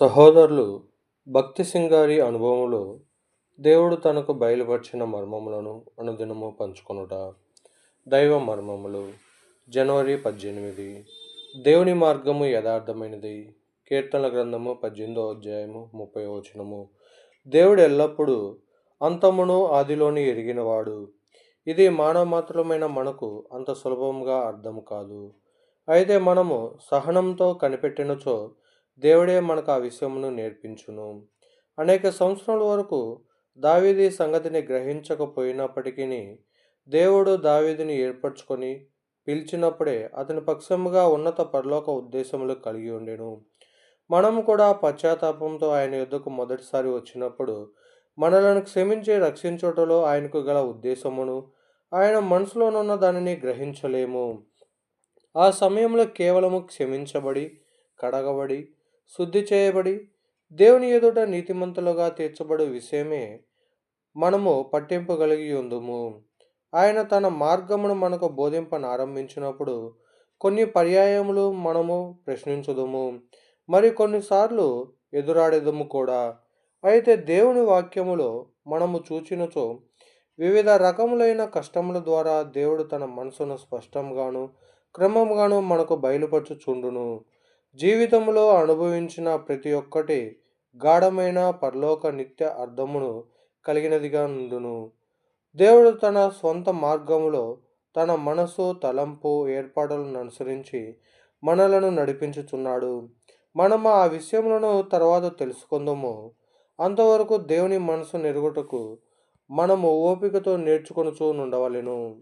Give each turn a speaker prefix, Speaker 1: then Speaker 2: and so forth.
Speaker 1: సహోదరులు భక్తి సింగారి అనుభవంలో దేవుడు తనకు బయలుపరిచిన మర్మములను అనుదినము పంచుకొనుట. దైవ మర్మములు. జనవరి పద్దెనిమిది. దేవుని మార్గము యథార్థమైనది. కీర్తన గ్రంథము పద్దెనిమిదో అధ్యాయము ముప్పై వచనము. దేవుడు ఎల్లప్పుడూ అంతమును ఆదిలోని ఎరిగినవాడు. ఇది మానవ మాత్రమైన మనకు అంత సులభంగా అర్థం కాదు. అయితే మనము సహనంతో కనిపెట్టినచో దేవుడే మనకు ఆ విషయమును నేర్పించును. అనేక సంవత్సరాల వరకు దావీది సంగతిని గ్రహించకపోయినప్పటికీ దేవుడు దావీదిని ఏర్పరచుకొని పిలిచినప్పుడే అతని పక్షముగా ఉన్నత పరలోక ఉద్దేశములు కలిగి ఉండెను. మనం కూడా పశ్చాత్తాపంతో ఆయన యుద్ధకు మొదటిసారి వచ్చినప్పుడు మనలను క్షమించి రక్షించుటలో ఆయనకు గల ఉద్దేశమును ఆయన మనసులోనున్న దానిని గ్రహించలేము. ఆ సమయంలో కేవలము క్షమించబడి కడగబడి శుద్ధి చేయబడి దేవుని ఎదుట నీతిమంతులుగా తీర్చబడు విషయమే మనము పట్టింపగలిగి ఉందుము. ఆయన తన మార్గమును మనకు బోధింపనారంభించినప్పుడు కొన్ని పర్యాయములు మనము ప్రశ్నించుదుము. మరి కొన్నిసార్లు ఎదురాడేదము కూడా. అయితే దేవుని వాక్యములో మనము చూచినచో వివిధ రకములైన కష్టముల ద్వారా దేవుడు తన మనసును స్పష్టంగాను క్రమంగాను మనకు బయలుపరచుచుండును. జీవితంలో అనుభవించిన ప్రతి ఒక్కటి గాఢమైన పరలోక నిత్య అర్థమును కలిగినదిగా నుండును. దేవుడు తన సొంత మార్గములో తన మనసు తలంపు ఏర్పాటులను అనుసరించి మనలను నడిపించుచున్నాడు. మనం ఆ విషయములను తర్వాత తెలుసుకుందాము. అంతవరకు దేవుని మనసు నెరుగుటకు మనము ఓపికతో నేర్చుకొనుచూ నుండవలెను